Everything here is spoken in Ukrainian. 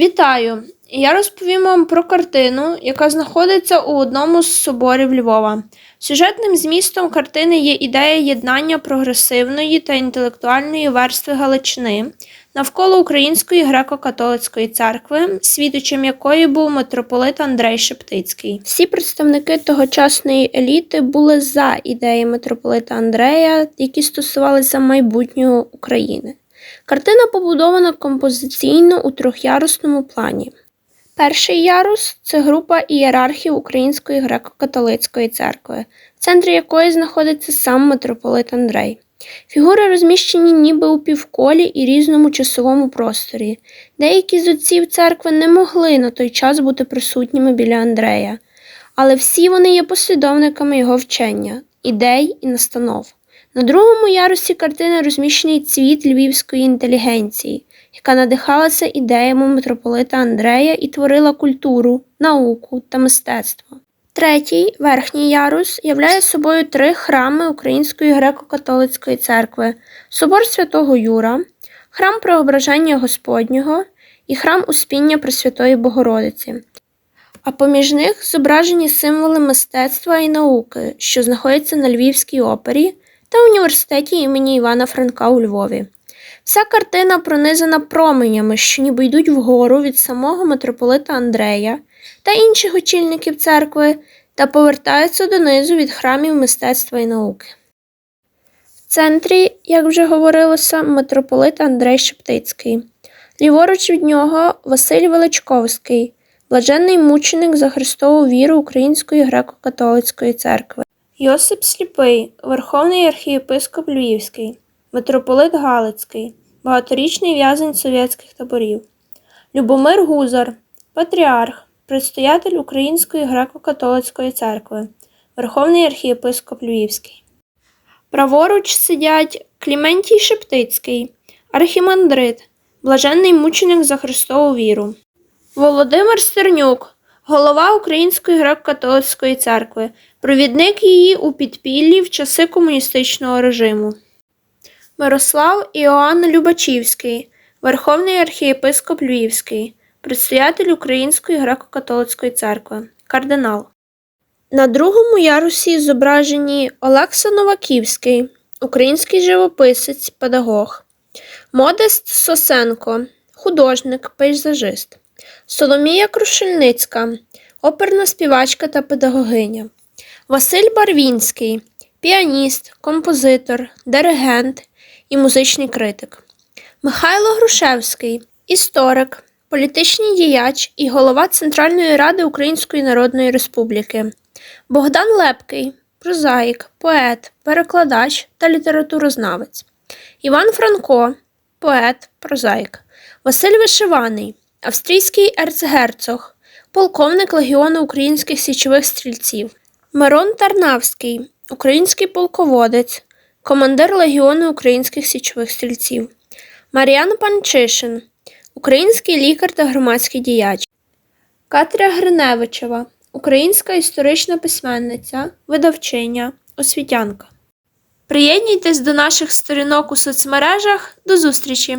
Вітаю! Я розповім вам про картину, яка знаходиться у одному з соборів Львова. Сюжетним змістом картини є ідея єднання прогресивної та інтелектуальної верстви Галичини навколо Української греко-католицької церкви, свідочем якої був митрополит Андрей Шептицький. Всі представники тогочасної еліти були за ідеї митрополита Андрея, які стосувалися майбутнього України. Картина побудована композиційно у трьохярусному плані. Перший ярус це група ієрархів Української греко-католицької церкви, в центрі якої знаходиться сам митрополит Андрей. Фігури розміщені ніби у півколі і різному часовому просторі. Деякі з отців церкви не могли на той час бути присутніми біля Андрея, але всі вони є послідовниками його вчення, ідей і настанов. На другому ярусі картини розміщений цвіт львівської інтелігенції, яка надихалася ідеями митрополита Андрея і творила культуру, науку та мистецтво. Третій, верхній ярус, являє собою три храми Української греко-католицької церкви: собор святого Юра, храм Преображення Господнього і храм Успіння Пресвятої Богородиці. А поміж них зображені символи мистецтва і науки, що знаходяться на Львівській опері та університеті імені Івана Франка у Львові. Вся картина пронизана променями, що ніби йдуть вгору від самого митрополита Андрея та інших очільників церкви та повертаються донизу від храмів мистецтва і науки. В центрі, як вже говорилося, митрополит Андрей Шептицький. Ліворуч від нього Василь Величковський, блаженний мученик за Христову віру Української греко-католицької церкви. Йосип Сліпий, Верховний архієпископ Львівський, митрополит Галицький, багаторічний в'язень совєтських таборів, Любомир Гузар, патріарх, предстоятель Української греко-католицької церкви, Верховний архієпископ Львівський. Праворуч сидять Кліментій Шептицький, архімандрит, блаженний мученик за Христову віру, Володимир Стернюк, голова Української греко-католицької церкви, провідник її у підпіллі в часи комуністичного режиму. Мирослав Іоанн Любачівський, Верховний архієпископ Львівський, предстоятель Української греко-католицької церкви, кардинал. На другому ярусі зображені Олекса Новаківський, український живописець, педагог, Модест Сосенко, художник, пейзажист, Соломія Крушельницька, оперна співачка та педагогиня, Василь Барвінський, піаніст, композитор, диригент і музичний критик, Михайло Грушевський, історик, політичний діяч і голова Центральної ради Української Народної Республіки, Богдан Лепкий, прозаїк, поет, перекладач та літературознавець, Іван Франко, поет, прозаїк, Василь Вишиваний, австрійський ерцгерцог, полковник Легіону українських січових стрільців, Мирон Тарнавський, український полководець, командир Легіону українських січових стрільців, Мар'ян Панчишин, український лікар та громадський діяч, Катря Гриневичева, українська історична письменниця, видавчиня, освітянка. Приєднуйтесь до наших сторінок у соцмережах. До зустрічі!